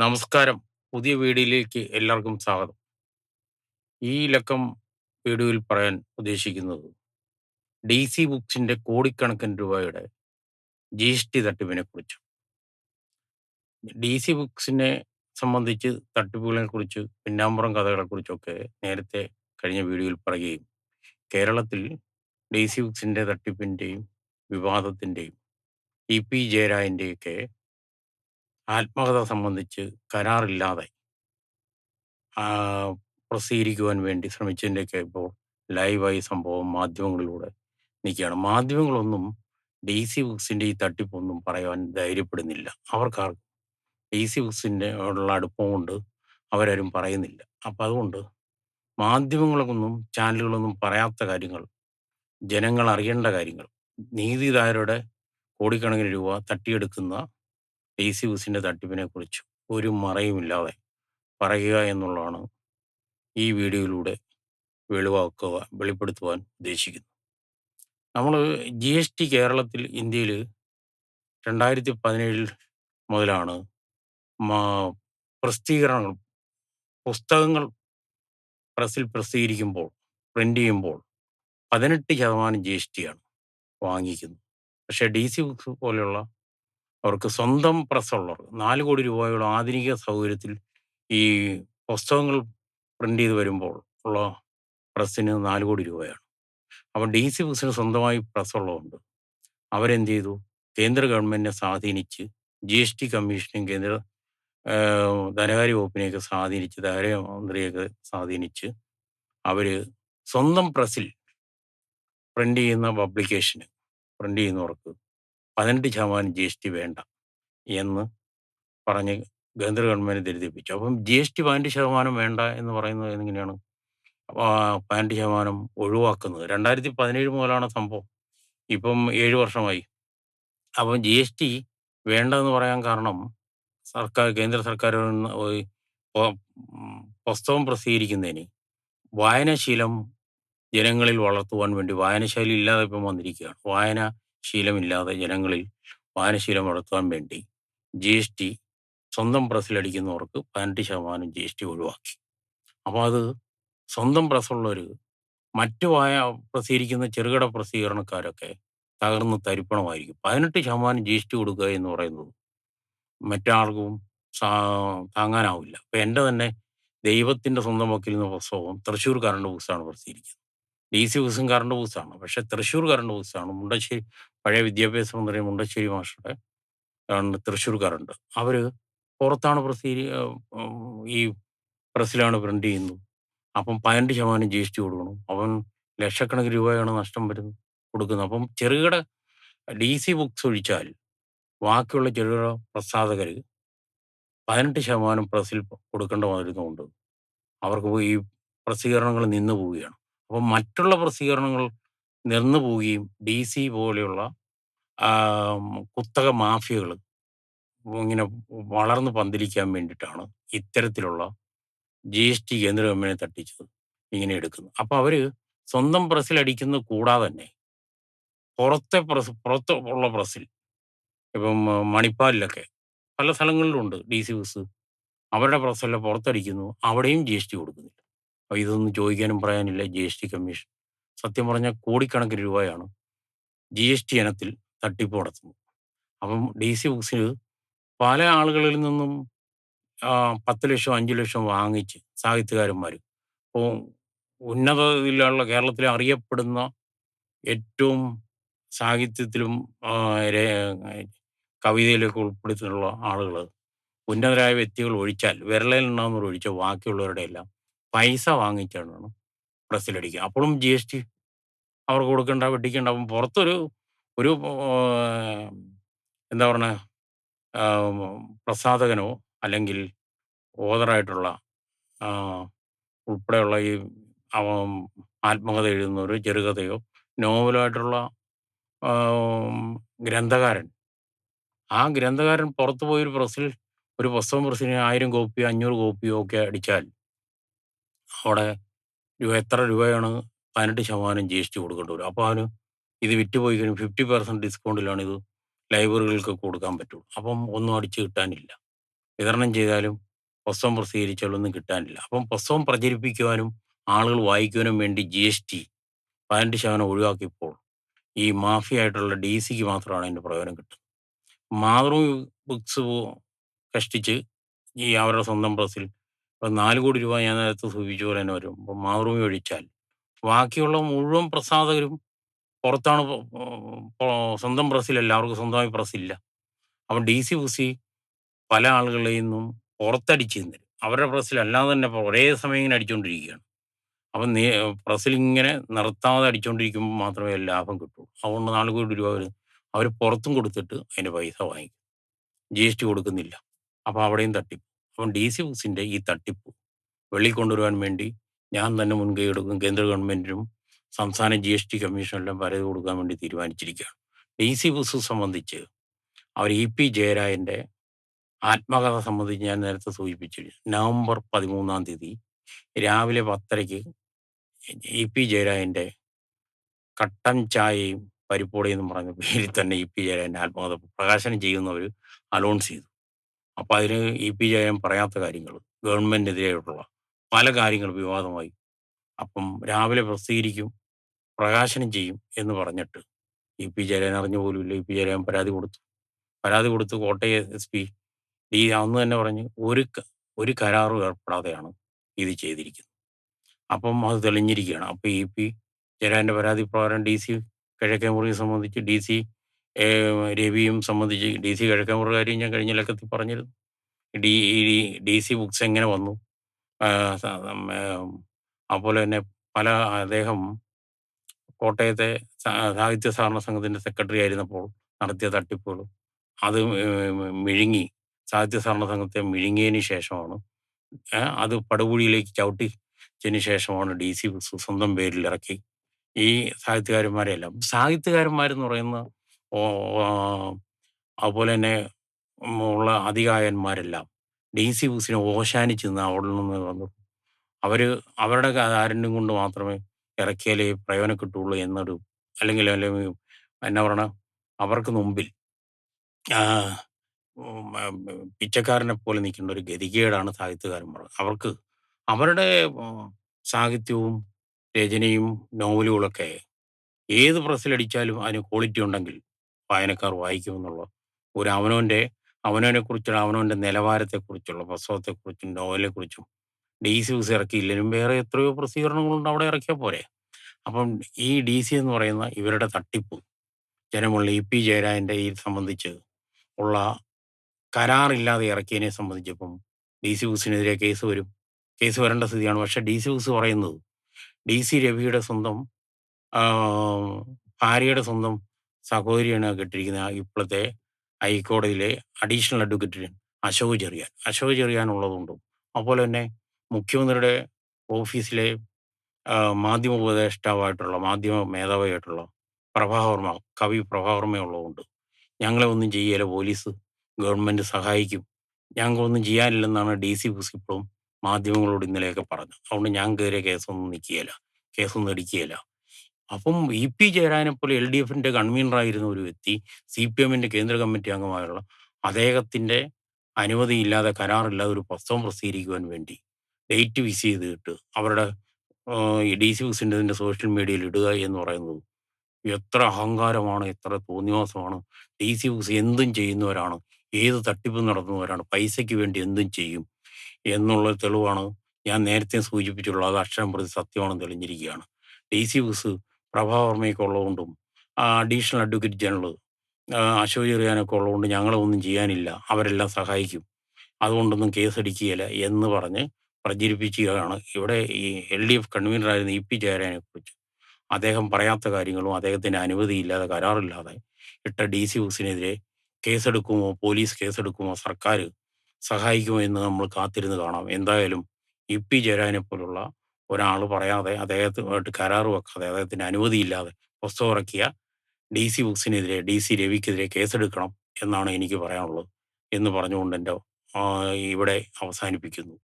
നമസ്കാരം. പുതിയ വീഡിയോയിലേക്ക് എല്ലാവർക്കും സ്വാഗതം. ഈ ലക്കം വീഡിയോയിൽ പറയാൻ ഉദ്ദേശിക്കുന്നത് ഡി സി ബുക്സിന്റെ കോടിക്കണക്കിന് രൂപയുടെ ജി എസ് ടി തട്ടിപ്പിനെ കുറിച്ച് ഡി സി ബുക്സിനെ സംബന്ധിച്ച് തട്ടിപ്പുകളെ കുറിച്ച് പിന്നാമ്പുറം കഥകളെക്കുറിച്ചൊക്കെ നേരത്തെ കഴിഞ്ഞ വീഡിയോയിൽ പറയുകയും കേരളത്തിൽ ഡി സി ബുക്സിന്റെ തട്ടിപ്പിന്റെയും വിവാദത്തിന്റെയും ഇ പി ജയരാജന്റെയൊക്കെ ആത്മകഥ സംബന്ധിച്ച് കരാറില്ലാതെ പ്രസിദ്ധീകരിക്കുവാൻ വേണ്ടി ശ്രമിച്ചതിന്റെയൊക്കെ ഇപ്പോൾ ലൈവായി സംഭവം മാധ്യമങ്ങളിലൂടെ നിൽക്കുകയാണ്. മാധ്യമങ്ങളൊന്നും ഡി സി ബുക്സിന്റെ ഈ തട്ടിപ്പൊന്നും പറയാൻ ധൈര്യപ്പെടുന്നില്ല. അവർക്കാർക്കും ഡി സി ബുക്സിന്റെ ഉള്ള അടുപ്പം കൊണ്ട് അവരാരും പറയുന്നില്ല. അപ്പം അതുകൊണ്ട് മാധ്യമങ്ങളൊന്നും ചാനലുകളൊന്നും പറയാത്ത കാര്യങ്ങൾ ജനങ്ങൾ അറിയേണ്ട കാര്യങ്ങൾ നീതിദായരുടെ കോടിക്കണക്കിന് രൂപ തട്ടിയെടുക്കുന്ന ബുക്സിന്റെ തട്ടിപ്പിനെ കുറിച്ച് ഒരു മറയുമില്ലാതെ പറയുക എന്നുള്ളതാണ് ഈ വീഡിയോയിലൂടെ വെളിവാക്കുക വെളിപ്പെടുത്തുവാൻ ഉദ്ദേശിക്കുന്നു നമ്മൾ ജി എസ് ടി കേരളത്തിൽ ഇന്ത്യയിൽ രണ്ടായിരത്തി പതിനേഴിൽ മുതലാണ് പ്രസിദ്ധീകരണങ്ങൾ പുസ്തകങ്ങൾ പ്രസിൽ പ്രസിദ്ധീകരിക്കുമ്പോൾ പ്രിന്റ് ചെയ്യുമ്പോൾ പതിനെട്ട് ശതമാനം ജി എസ് ടി ആണ് വാങ്ങിക്കുന്നത്. പക്ഷേ ഡി സി ബുക്സ് പോലെയുള്ള അവർക്ക് സ്വന്തം പ്രസ്സുള്ളവർ നാല് കോടി രൂപയുള്ള ആധുനിക സൗകര്യത്തിൽ ഈ പുസ്തകങ്ങൾ പ്രിന്റ് ചെയ്ത് വരുമ്പോൾ ഉള്ള പ്രസ്സിന് നാല് കോടി രൂപയാണ്. അപ്പം ഡി സി ബുക്സിന് സ്വന്തമായി പ്രസ് ഉള്ളതുകൊണ്ട് അവരെന്ത് ചെയ്തു കേന്ദ്ര ഗവൺമെന്റിനെ സ്വാധീനിച്ച് ജി എസ് ടി കമ്മീഷനും കേന്ദ്ര ധനകാര്യ വകുപ്പിനെയൊക്കെ സ്വാധീനിച്ച് ധനകാര്യമന്ത്രിയൊക്കെ സ്വാധീനിച്ച് അവർ സ്വന്തം പ്രസ്സിൽ പ്രിന്റ് ചെയ്യുന്ന പബ്ലിക്കേഷന് പ്രിന്റ് ചെയ്യുന്നവർക്ക് പതിനെട്ട് ശതമാനം ജി എസ് ടി വേണ്ട എന്ന് പറഞ്ഞ് കേന്ദ്ര ഗവൺമെന്റ് ധരിപ്പിച്ചു. അപ്പം ജി എസ് ടി പതിനെട്ട് ശതമാനം വേണ്ട എന്ന് പറയുന്നത് എങ്ങനെയാണ്? പതിനെട്ട് ശതമാനം ഒഴിവാക്കുന്നത്. രണ്ടായിരത്തി പതിനേഴ് മുതലാണ് സംഭവം. ഇപ്പം ഏഴ് വർഷമായി. അപ്പം ജി എസ് ടി വേണ്ടെന്ന് പറയാൻ കാരണം സർക്കാർ കേന്ദ്ര സർക്കാർ പുസ്തകം പ്രസിദ്ധീകരിക്കുന്നതിന് വായനാശീലം ജനങ്ങളിൽ വളർത്തുവാൻ വേണ്ടി വായനശൈലി ഇല്ലാതെ ഇപ്പം വന്നിരിക്കുകയാണ്. വായന ശീലമില്ലാതെ ജനങ്ങളിൽ വായനശീലം വളർത്തുവാൻ വേണ്ടി ജി എസ് ടി സ്വന്തം പ്രസ്സിലടിക്കുന്നവർക്ക് പതിനെട്ട് ശതമാനം ജി എസ് ടി ഒഴിവാക്കി. അപ്പോൾ അത് സ്വന്തം പ്രസ്സുള്ളവർ മറ്റു വായ പ്രസിദ്ധീകരിക്കുന്ന ചെറുകിട പ്രസിദ്ധീകരണക്കാരൊക്കെ തകർന്ന് തരിപ്പണമായിരിക്കും. പതിനെട്ട് ശതമാനം ജി എസ് ടി കൊടുക്കുക എന്ന് പറയുന്നത് മറ്റാർക്കും താങ്ങാനാവില്ല. അപ്പം എന്റെ തന്നെ ദൈവത്തിന്റെ സ്വന്തം വക്കിൽ നിന്ന് പുസ്തകം തൃശ്ശൂർ കറണ്ട് ബുക്സാണ് പ്രസിദ്ധീകരിക്കുന്നത്. ഡി സി ബുക്സും കറണ്ട് ബുക്സാണ് പക്ഷെ തൃശ്ശൂർ കറണ്ട് ബുക്സാണ് മുണ്ടശ്ശേരി പഴയ വിദ്യാഭ്യാസ മന്ത്രി മുണ്ടശ്ശേരി മാഷുടെ തൃശ്ശൂർ കറണ്ട്. അവർ പുറത്താണ് പ്രസീ ഈ പ്രസ്സിലാണ് പ്രിന്റ് ചെയ്യുന്നത്. അപ്പം പതിനെട്ട് ശതമാനം ജി എസ് ടി കൊടുക്കണം. അവൻ ലക്ഷക്കണക്കിന് രൂപയാണ് നഷ്ടം വരുന്നത് കൊടുക്കുന്നത്. അപ്പം ചെറുകിട ഡി സി ബുക്സ് ഒഴിച്ചാൽ ബാക്കിയുള്ള ചെറുകിട പ്രസാധകർ പതിനെട്ട് ശതമാനം പ്രസിൽ കൊടുക്കേണ്ട വന്നിരുന്നുകൊണ്ട് അവർക്ക് ഈ പ്രസിദ്ധീകരണങ്ങൾ നിന്നു പോവുകയാണ്. അപ്പം മറ്റുള്ള പ്രസിദ്ധീകരണങ്ങൾ നിന്നു പോവുകയും ഡി സി പോലെയുള്ള കുത്തക മാഫിയകൾ ഇങ്ങനെ വളർന്നു പന്തലിക്കാൻ വേണ്ടിയിട്ടാണ് ഇത്തരത്തിലുള്ള ജി എസ് ടി കേന്ദ്ര ഗവൺമെന്റിനെ തട്ടിച്ചത് ഇങ്ങനെ എടുക്കുന്നത്. അപ്പൊ അവർ സ്വന്തം പ്രസിൽ അടിക്കുന്നത് കൂടാതെ തന്നെ പുറത്തെ പ്രസ് പുറത്ത് ഉള്ള പ്രസ്സിൽ ഇപ്പം മണിപ്പാലിലൊക്കെ പല സ്ഥലങ്ങളിലുണ്ട് ഡി സി ബസ്. അവരുടെ പ്രസ്സെല്ലാം പുറത്തടിക്കുന്നു അവിടെയും ജി എസ് ടി കൊടുക്കുന്നില്ല. അപ്പൊ ഇതൊന്നും ചോദിക്കാനും പറയാനില്ല ജി എസ് ടി കമ്മീഷൻ. സത്യം പറഞ്ഞാൽ കോടിക്കണക്കിന് രൂപയാണ് ജി എസ് ടി ഇനത്തിൽ തട്ടിപ്പ് നടത്തുന്നത്. അപ്പം ഡി സി ബുക്സിൽ പല ആളുകളിൽ നിന്നും പത്ത് ലക്ഷം അഞ്ച് ലക്ഷം വാങ്ങിച്ച് സാഹിത്യകാരന്മാർ ഇപ്പോൾ ഉന്നതയിലുള്ള കേരളത്തിലെ അറിയപ്പെടുന്ന ഏറ്റവും സാഹിത്യത്തിലും കവിതയിലൊക്കെ ഉൾപ്പെടുത്തിയിട്ടുള്ള ആളുകൾ ഉന്നതരായ വ്യക്തികൾ ഒഴിച്ചാൽ വിരളയിലുണ്ടാകുന്നവർ ഒഴിച്ച ബാക്കിയുള്ളവരുടെ എല്ലാം പൈസ വാങ്ങിച്ചാണ് പ്രസ്സിലടിക്കുക അപ്പോഴും ജി എസ് ടി അവർക്ക് കൊടുക്കേണ്ട വെട്ടിക്കേണ്ട. അപ്പം പുറത്തൊരു ഒരു എന്താ പറഞ്ഞ പ്രസാധകനോ അല്ലെങ്കിൽ ഓതറായിട്ടുള്ള ഉൾപ്പെടെയുള്ള ഈ ആത്മകഥ എഴുതുന്ന ഒരു ചെറുകഥയോ നോവലായിട്ടുള്ള ഗ്രന്ഥകാരൻ. ആ ഗ്രന്ഥകാരൻ പുറത്തു പോയി ഒരു പ്രസ്സിൽ ഒരു പുസ്തകം പ്രസ്സിന് ആയിരം കോപ്പിയോ അഞ്ഞൂറ് കോപ്പിയോ ഒക്കെ അടിച്ചാൽ അവിടെ രൂപ എത്ര രൂപയാണ് പതിനെട്ട് ശതമാനം ജി എസ് ടി കൊടുക്കേണ്ടി വരും അപ്പോൾ അവന് ഇത് വിറ്റ് പോയി കഴിഞ്ഞാൽ ഫിഫ്റ്റി പെർസെന്റ് ഡിസ്കൗണ്ടിലാണ് ഇത് ലൈബ്രറികൾക്ക് കൊടുക്കാൻ പറ്റുള്ളൂ അപ്പം ഒന്നും അടിച്ച് കിട്ടാനില്ല വിതരണം ചെയ്താലും പുസ്തകം പ്രസിദ്ധീകരിച്ചാലൊന്നും കിട്ടാനില്ല. അപ്പം പുസ്തകം പ്രചരിപ്പിക്കുവാനും ആളുകൾ വായിക്കുവാനും വേണ്ടി ജി എസ് ടി പതിനെട്ട് ശതമാനം ഒഴിവാക്കിയപ്പോൾ ഈ മാഫിയ ആയിട്ടുള്ള ഡിസിക്ക് മാത്രമാണ് അതിന്റെ പ്രയോജനം കിട്ടുന്നത്. മാതൃഭൂമി ബുക്സ് കഷ്ടിച്ച് ഈ അവരുടെ സ്വന്തം പ്രസ്സിൽ ഇപ്പൊ 4 രൂപ ഞാൻ നേരത്തെ സൂചിപ്പിച്ച പോലെ തന്നെ വരും. ഇപ്പം മാതൃഭൂമി ഒഴിച്ചാൽ ബാക്കിയുള്ള മുഴുവൻ പ്രസാധകരും പുറത്താണ് സ്വന്തം പ്രസ്സിലല്ല എല്ലാവർക്കും സ്വന്തമായി പ്രസ്സില്ല. അപ്പം ഡിസി ബുസി പല ആളുകളിൽ നിന്നും പുറത്തടിച്ച് തരും. അവരുടെ പ്രസ്സിൽ അല്ലാതെ തന്നെ ഒരേ സമയം ഇങ്ങനെ അടിച്ചുകൊണ്ടിരിക്കുകയാണ്. അപ്പം നേ പ്രസ്സിലിങ്ങനെ നിർത്താതെ അടിച്ചുകൊണ്ടിരിക്കുമ്പോൾ മാത്രമേ ലാഭം കിട്ടുള്ളൂ. അതുകൊണ്ട് നാല് കോടി രൂപ വരും അവർ പുറത്തും കൊടുത്തിട്ട് അതിന്റെ പൈസ വാങ്ങിക്കും. ജി എസ് ടി കൊടുക്കുന്നില്ല. അപ്പോൾ അവിടെയും തട്ടിപ്പ്. അപ്പം ഡി സി ബുക്സിന്റെ ഈ തട്ടിപ്പ് വെളിയിൽ കൊണ്ടുവരുവാൻ വേണ്ടി ഞാൻ തന്നെ മുൻകൈ എടുക്കും. കേന്ദ്ര ഗവൺമെന്റിനും സംസ്ഥാന ജി എസ് ടി കമ്മീഷനെല്ലാം പരാതി കൊടുക്കാൻ വേണ്ടി തീരുമാനിച്ചിരിക്കുകയാണ്. ഡി സി ബുക്സ് സംബന്ധിച്ച് അവർ ഇ പി ജയരാജന്റെ ആത്മകഥ സംബന്ധിച്ച് ഞാൻ നേരത്തെ സൂചിപ്പിച്ചു നവംബർ 13-ാം തീയതി രാവിലെ പത്തരയ്ക്ക് ഇ പി ജയരാജന്റെ കട്ടൻ ചായയും പരിപ്പുവടയും എന്നും പറഞ്ഞ പേരിൽ തന്നെ ഇ പി ജയരാജന്റെ ആത്മകഥ പ്രകാശനം ചെയ്യുന്നവർ അലോൺസ് ചെയ്തു. അപ്പൊ അതിന് ഇ പി ജയൻ പറയാത്ത കാര്യങ്ങൾ ഗവൺമെന്റിനെതിരെയുള്ള പല കാര്യങ്ങൾ വിവാദമായി. അപ്പം രാവിലെ പ്രസിദ്ധീകരിക്കും, പ്രകാശനം ചെയ്യും എന്ന് പറഞ്ഞിട്ട് ഇ പി ജയരാജൻ അറിഞ്ഞ പോലുമില്ല. പി ജയൻ പരാതി കൊടുത്തു. പരാതി കൊടുത്ത് കോട്ടയം എസ്.പി ഈ അന്ന് തന്നെ പറഞ്ഞ് ഒരു ഒരു കരാറും ഏർപ്പെടാതെയാണ് ഇത് ചെയ്തിരിക്കുന്നത്. അപ്പം അത് തെളിഞ്ഞിരിക്കുകയാണ്. അപ്പോൾ ഇ പി ജയരാജന്റെ പരാതി പ്രകാരം ഡി സി കിഴക്കേ മുറിയെ സംബന്ധിച്ച് ഡിസി ഏഹ് രവിയും സംബന്ധിച്ച് ഡി സി കിഴക്കൻ കാര്യം ഞാൻ കഴിഞ്ഞ ലക്കത്തിൽ പറഞ്ഞിരുന്നു. ഡി ഡി സി ബുക്സ് എങ്ങനെ വന്നു? അതുപോലെ തന്നെ പല അദ്ദേഹം കോട്ടയത്തെ സാഹിത്യ സഹകരണ സംഘത്തിന്റെ സെക്രട്ടറി ആയിരുന്നപ്പോൾ നടത്തിയ തട്ടിപ്പുകളും അത് മിഴുങ്ങി സാഹിത്യ സഹകരണ സംഘത്തെ മിഴുങ്ങിയതിന് ശേഷമാണ് അത് പടുകുഴിയിലേക്ക് ചവിട്ടിച്ചതിന് ശേഷമാണ് ഡി സി ബുക്സ് സ്വന്തം പേരിൽ ഇറക്കി ഈ സാഹിത്യകാരന്മാരെല്ലാം സാഹിത്യകാരന്മാരെന്ന് പറയുന്ന ഓ അതുപോലെ തന്നെ ഉള്ള അതികായന്മാരെല്ലാം ഡിസി ബുക്സിനെ ഓശാനിച്ച് നിന്ന് അവിടെ നിന്ന് വന്നു. അവർ അവരുടെ കാരുണ്യം കൊണ്ട് മാത്രമേ ഇറക്കിയാലേ പ്രയോജനം കിട്ടുള്ളൂ എന്നൊരു അല്ലെങ്കിൽ അല്ലെങ്കിൽ എന്നാ പറയണ അവർക്ക് മുമ്പിൽ പിച്ചക്കാരനെ പോലെ നിൽക്കേണ്ട ഒരു ഗതികേടാണ് സാഹിത്യകാരന്മാർ. അവർക്ക് അവരുടെ സാഹിത്യവും രചനയും നോവലുകളൊക്കെ ഏത് പ്രസ്സിലടിച്ചാലും അതിന് ക്വാളിറ്റി ഉണ്ടെങ്കിൽ വായനക്കാർ വായിക്കുമെന്നുള്ളത് ഒരു അവനോന്റെ അവനവന്റെ കുറിച്ചുള്ള അവനവന്റെ നിലവാരത്തെക്കുറിച്ചുള്ള പുസ്തകത്തെക്കുറിച്ചും നോവലിനെക്കുറിച്ചും ഡിസി ബുക്സ് ഇറക്കിയില്ലെങ്കിലും വേറെ എത്രയോ പ്രസിദ്ധീകരണങ്ങളുണ്ട് അവിടെ ഇറക്കിയാൽ പോരെ. അപ്പം ഈ ഡി സി എന്ന് പറയുന്ന ഇവരുടെ തട്ടിപ്പ് ജനമുള്ള ഇ പി ജയരാജന്റെ ഈ സംബന്ധിച്ച് ഉള്ള കരാറില്ലാതെ ഇറക്കിയതിനെ സംബന്ധിച്ചപ്പം ഡി സി ഹൂസിനെതിരെ കേസ് വരും. കേസ് വരേണ്ട സ്ഥിതിയാണ്. പക്ഷേ ഡി സി ഹൂസ് പറയുന്നത് ഡി സി രവിയുടെ സ്വന്തം ഭാര്യയുടെ സ്വന്തം സഹോദരിയാണ് കെട്ടിയിരിക്കുന്ന ഇപ്പോഴത്തെ ഹൈക്കോടതിയിലെ അഡീഷണൽ അഡ്വക്കേറ്റ് അശോക് ചെറിയാൻ. അശോക് ചെറിയാൻ ഉള്ളതുകൊണ്ടും അതുപോലെ തന്നെ മുഖ്യമന്ത്രിയുടെ ഓഫീസിലെ മാധ്യമ ഉപദേഷ്ടാവായിട്ടുള്ള മാധ്യമ മേധാവിയായിട്ടുള്ള പ്രഭാവർമ്മ കവി പ്രഭാവർമ്മ ഉള്ളതുകൊണ്ട് ഞങ്ങളെ ഒന്നും ചെയ്യല പോലീസ് ഗവൺമെന്റ് സഹായിക്കും. ഞങ്ങൾക്കൊന്നും ചെയ്യാനില്ലെന്നാണ് ഡിസി ബുക്സ് ഇപ്പോഴും മാധ്യമങ്ങളോട് ഇന്നലെയൊക്കെ പറഞ്ഞത്. അതുകൊണ്ട് ഞങ്ങൾക്കെതിരെ കേസൊന്നും നിൽക്കുകയില്ല. കേസൊന്നും എടുക്കുകയില്ല. അപ്പം ഇ ഇ.പി. ജയരാജനെ പോലെ എൽ.ഡി.എഫിന്റെ കൺവീനറായിരുന്ന ഒരു വ്യക്തി സി പി എമ്മിന്റെ കേന്ദ്ര കമ്മിറ്റി അംഗമായുള്ള അദ്ദേഹത്തിന്റെ അനുമതിയില്ലാതെ കരാറില്ലാതെ ഒരു പുസ്തകം പ്രസിദ്ധീകരിക്കുവാൻ വേണ്ടി ഡേറ്റ് ഫിക്സ് ചെയ്തിട്ട് അവരുടെ ഡി സി ഇതിന്റെ സോഷ്യൽ മീഡിയയിൽ ഇടുക എന്ന് പറയുന്നത് എത്ര അഹങ്കാരമാണ്, എത്ര തോന്നിവാസമാണ്. ഡി സി ബുക്സ് എന്തും ചെയ്യുന്നവരാണ്. ഏത് തട്ടിപ്പ് നടത്തുന്നവരാണ്. പൈസയ്ക്ക് വേണ്ടി എന്തും ചെയ്യും എന്നുള്ള തെളിവാണ് ഞാൻ നേരത്തെ സൂചിപ്പിച്ചിട്ടുള്ളത്. അത് അക്ഷരം പ്രതി സത്യമാണെന്ന് തെളിഞ്ഞിരിക്കുകയാണ്. ഡി സി ബുക്സ് പ്രഭാവർമ്മയൊക്കെ ഉള്ളതുകൊണ്ടും അഡീഷണൽ അഡ്വക്കേറ്റ് ജനറൽ അശോക് ചെറിയാനൊക്കെ ഉള്ളതുകൊണ്ട് ഞങ്ങളൊന്നും ചെയ്യാനില്ല. അവരെല്ലാം സഹായിക്കും. അതുകൊണ്ടൊന്നും കേസടിക്കുകയില്ല എന്ന് പറഞ്ഞ് പ്രചരിപ്പിക്കുകയാണ് ഇവിടെ ഈ എൽ ഡി എഫ് കൺവീനറായിരുന്ന ഇ.പി. ജയരാജനെക്കുറിച്ച് അദ്ദേഹം പറയാത്ത കാര്യങ്ങളും അദ്ദേഹത്തിന്റെ അനുമതിയില്ലാതെ കരാറില്ലാതെ ഇട്ട ഡി സി ബുക്സിനെതിരെ കേസെടുക്കുമോ, പോലീസ് കേസെടുക്കുമോ, സർക്കാർ സഹായിക്കുമോ എന്ന് നമ്മൾ കാത്തിരുന്ന് കാണാം. എന്തായാലും ഇ പി ജയരാജനെ പോലുള്ള ഒരാൾ പറയാതെ അദ്ദേഹത്തുമായിട്ട് കരാർ വെക്കാതെ അദ്ദേഹത്തിന് അനുമതിയില്ലാതെ പുസ്തകം ഇറക്കിയ ഡി സി ബുക്സിനെതിരെ ഡി സി രവിക്കെതിരെ കേസെടുക്കണം എന്നാണ് എനിക്ക് പറയാനുള്ളത് എന്ന് പറഞ്ഞുകൊണ്ട് എന്റെ ഇവിടെ അവസാനിപ്പിക്കുന്നു.